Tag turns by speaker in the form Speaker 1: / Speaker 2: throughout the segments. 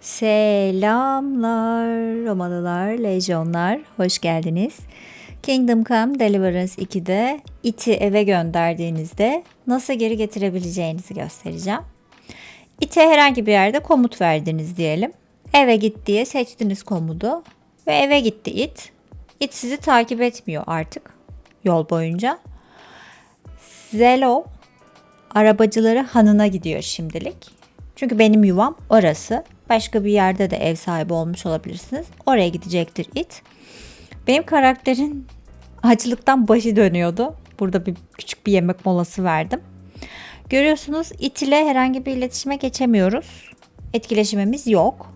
Speaker 1: Selamlar Romalılar, Lejyonlar, hoş geldiniz. Kingdom Come Deliverance 2'de iti eve gönderdiğinizde nasıl geri getirebileceğinizi göstereceğim. İte herhangi bir yerde komut verdiniz diyelim. Eve git diye seçtiniz komudu ve eve gitti it. It sizi takip etmiyor artık yol boyunca. Zelo arabacıları hanına gidiyor şimdilik. Çünkü benim yuvam orası. Başka bir yerde de ev sahibi olmuş olabilirsiniz. Oraya gidecektir it. Benim karakterin açlıktan başı dönüyordu. Burada bir küçük bir yemek molası verdim. Görüyorsunuz it ile herhangi bir iletişime geçemiyoruz. Etkileşimimiz yok.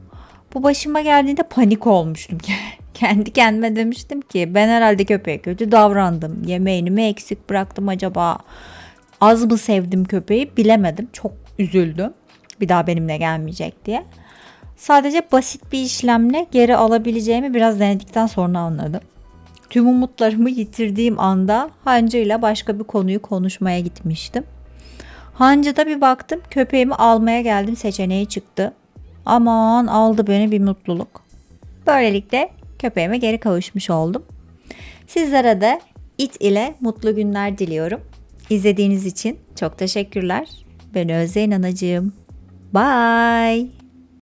Speaker 1: Bu başıma geldiğinde panik olmuştum. Kendi kendime demiştim ki ben herhalde köpeğe kötü davrandım. Yemeğini mi eksik bıraktım acaba? Az mı sevdim köpeği bilemedim. Çok üzüldüm. Bir daha benimle gelmeyecek diye. Sadece basit bir işlemle geri alabileceğimi biraz denedikten sonra anladım. Tüm umutlarımı yitirdiğim anda Hancı ile başka bir konuyu konuşmaya gitmiştim. Hancı'da bir baktım köpeğimi almaya geldim seçeneği çıktı. Aman aldı beni bir mutluluk. Böylelikle köpeğime geri kavuşmuş oldum. Sizlere de it ile mutlu günler diliyorum. İzlediğiniz için çok teşekkürler. Ben Özde İnanacığım. Bye.